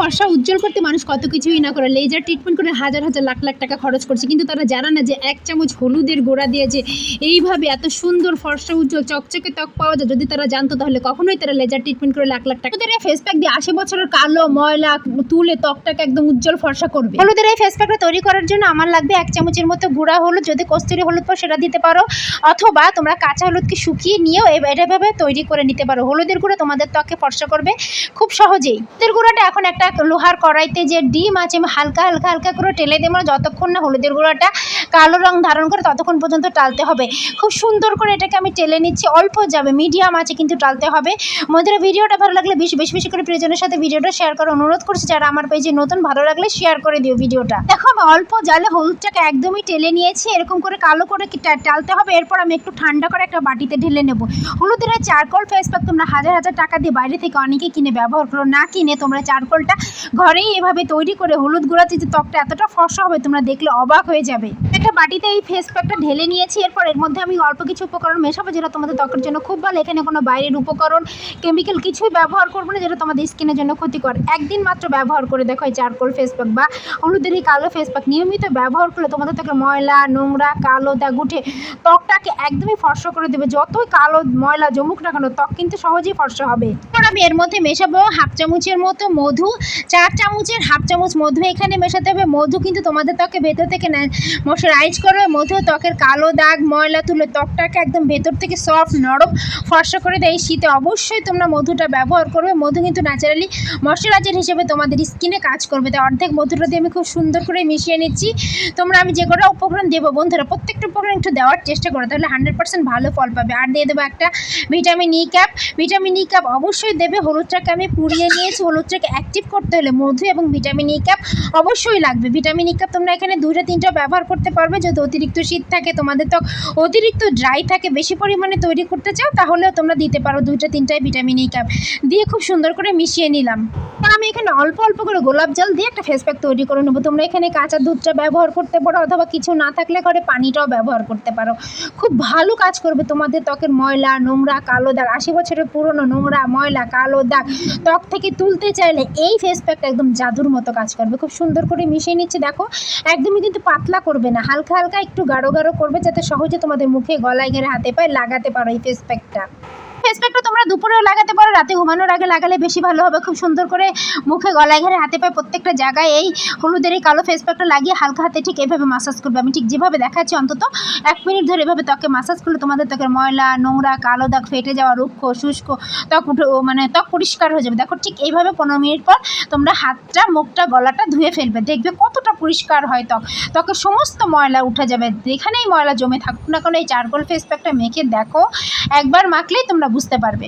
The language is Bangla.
ফর্সা উজ্জ্বল করতে মানুষ কত কিছুই না করে। লেজার ট্রিটমেন্ট করে হাজার হাজার লাখ লাখ টাকা খরচ করছে। কিন্তু তারা জানে না যে এক চামচ হলুদের গোড়া দিয়ে যে এইভাবে এত সুন্দর ফর্সা উজ্জ্বল চকচকে ত্বক পাওয়া যায় যদি তারা জানতো তাহলে কখনোই তারা লেজার ট্রিটমেন্ট করে লাখ লাখ টাকা এই ফেস প্যাক দিয়ে আশি বছরের কালো ময়লা তুলে ত্বকটাকে একদম উজ্জ্বল ফর্সা করবে। হলুদের এই ফেস প্যাকটা তৈরি করার জন্য আমার লাগবে এক চামচের মতো গুঁড়া হলুদ। যদি কস্তুরি হলুদ পাও সেটা দিতে পারো। অথবা তোমরা কাঁচা হলুদকে শুকিয়ে নিয়েও এ- এভাবে তৈরি করে নিতে পারো। হলুদের গুঁড়ো তোমাদের ত্বকে ফর্সা করবে খুব সহজেই। হলুদের গুঁড়োটা এখন একটা লোহার কড়াইতে যে ডিম আছে, আমি হালকা হালকা হালকা করে টেলে দেবো যতক্ষণ না হলুদের গুঁড়োটা কালো রং ধারণ করে ততক্ষণ পর্যন্ত টালতে হবে। খুব সুন্দর করে এটাকে আমি টেলে নিচ্ছি, অল্প যাবে, মিডিয়াম আছে কিন্তু টালতে হবে। মধ্যে ভিডিওটা ভালো লাগলে বেশি বেশি বেশি করে প্রিয়জনের সাথে ভিডিওটা শেয়ার করার অনুরোধ করছি, যারা আমার পেজে নতুন, ভালো লাগলে শেয়ার করে দিও ভিডিওটা। দেখো, আমি অল্প জালে হলুদটাকে একদমই টেলে নিয়েছি, এরকম করে কালো করে টালতে হবে, এরপর আমি একটু ঠান্ডা করে একটা বাটিতে ঢেলে নেব। হলুদের চারকোল ফেস প্যাক তোমরা হাজার হাজার টাকা দিয়ে বাইরে থেকে অনেকে কিনে, ব্যবহার করো, না কিনে তোমরা চারকোলটা ঘরেই এভাবে তৈরি করে হলুদ গুঁড়া যে ত্বকটা এতটা ফর্সা হবে, তোমরা দেখলে অবাক হয়ে যাবে। একটা বাটিতে এই ফেস প্যাকটা ঢেলে নিয়েছি। এরপর এর মধ্যে আমি অল্প কিছু উপকরণ মেশাবো যেটা তোমাদের ত্বকের জন্য খুব ভালো। এখানে কোনো বাইরের উপকরণ কেমিক্যাল কিছুই ব্যবহার করব না যেটা তোমাদের স্কিনের জন্য ক্ষতিকর। একদিন মাত্র ব্যবহার করে দেখো এই চারকোল ফেস প্যাক বা হলুদের এই কালো ফেস প্যাক নিয়মিত ব্যবহার করলে তোমাদের ত্বকের ময়লা, নোংরা, কালো দাগ উঠে ত্বকটাকে একদমই ফর্সা করে দেবে। যতই কালো, ময়লা জমুক না কেন, ত্বক কিন্তু সহজেই ফর্সা হবে। এরপর আমি এর মধ্যে মেশাবো হাফ চামচের মতো মধু। চার চামচের হাফ চামচ মধু এখানে মেশাতে হবে। মধু কিন্তু তোমাদের ত্বকে ভেতর থেকে মশারাইজ করবে মধু ত্বকের কালো দাগ, ময়লা তুলে ত্বকটাকে একদম ভেতর থেকে সফট নরম, ফর্সা করে দেয়। শীতে অবশ্যই তোমরা মধুটা ব্যবহার করবে। মধু কিন্তু ন্যাচারালি ময়শ্চারাইজার হিসেবে তোমাদের স্কিনে কাজ করবে। তাই অর্ধেক মধুটা দিয়ে আমি খুব সুন্দর করে মিশিয়ে নিচ্ছি। তোমরা আমি যে কটা উপকরণ দেবো বন্ধুরা, প্রত্যেকটা উপকরণ একটু দেওয়ার চেষ্টা করো, তাহলে হান্ড্রেড পার্সেন্ট ভালো ফল পাবে। আর দিয়ে দেবো একটা vitamin E cap vitamin E cap অবশ্যই দেবে। হলুদটাকে আমি পুড়িয়ে নিয়েছি। হলুদটাকে অ্যাক্টিভ করতে হলে মধু এবং ভিটামিন ই ক্যাপ অবশ্যই লাগবে। ভিটামিন ই ক্যাপ তোমরা এখানে দুইটা, তিনটা ব্যবহার করতে পারবে। যদি অতিরিক্ত শীত থাকে, তোমাদের ত্বক অতিরিক্ত ড্রাই থাকে, বেশি পরিমাণে তৈরি করতে চাও, তাহলেও তোমরা দিতে পারো দুইটা তিনটায় ভিটামিন ই ক্যাপ দিয়ে খুব সুন্দর করে মিশিয়ে নিলাম। আমি এখানে অল্প অল্প করে গোলাপ জল দিয়ে একটা ফেস প্যাক তৈরি করে নেব। তোমরা এখানে কাঁচা দুধটা ব্যবহার করতে পারো, অথবা কিছু না থাকলে করে পানিটাও ব্যবহার করতে পারো। খুব ভালো কাজ করবে তোমাদের ত্বকের ময়লা, নোংরা, কালো দাগ। আশি বছরের পুরনো নোংরা, ময়লা, কালো দাগ ত্বক থেকে তুলতে চাইলে এই ফেস প্যাকটা একদম জাদুর মতো কাজ করবে। খুব সুন্দর করে মিশিয়ে নিচ্ছে, দেখো। একদমই কিন্তু পাতলা করবে না হালকা হালকা একটু গাঢ় গাঢ় করবে যাতে সহজে তোমাদের মুখে গলায় গেলে হাতে পায়ে লাগাতে পারো এই ফেস প্যাকটা ফেস প্যাকটা তোমরা দুপুরেও লাগাতে পারো। রাতে ঘুমানোর আগে লাগালে বেশি ভালো হবে। খুব সুন্দর করে মুখে গলায় ঘেরে হাতে পায়ে প্রত্যেকটা জায়গায় এই হলুদের এই কালো ফেস প্যাকটা লাগিয়ে হালকা হাতে ঠিক এভাবে মাসাজ করবে। আমি ঠিক যেভাবে দেখাচ্ছি অন্তত এক মিনিট ধরে এভাবে ত্বকে মাসাজ করলে তোমাদের ত্বকের ময়লা, নোংরা, কালো দাগ ফেটে যাওয়া, রুক্ষ, শুষ্ক ত্বক উঠে মানে ত্বক পরিষ্কার হয়ে যাবে। দেখো ঠিক এইভাবে পনেরো মিনিট পর তোমরা হাতটা, মুখটা, গলাটা ধুয়ে ফেলবে। দেখবে কতটা পরিষ্কার হয় ত্বক। ত্বকের সমস্ত ময়লা উঠে যাবে। যেখানেই ময়লা জমে থাকুক না কেন এই চারকোল ফেস প্যাকটা মেখে দেখো। একবার মাখলেই তোমরা বুঝতে পারবে।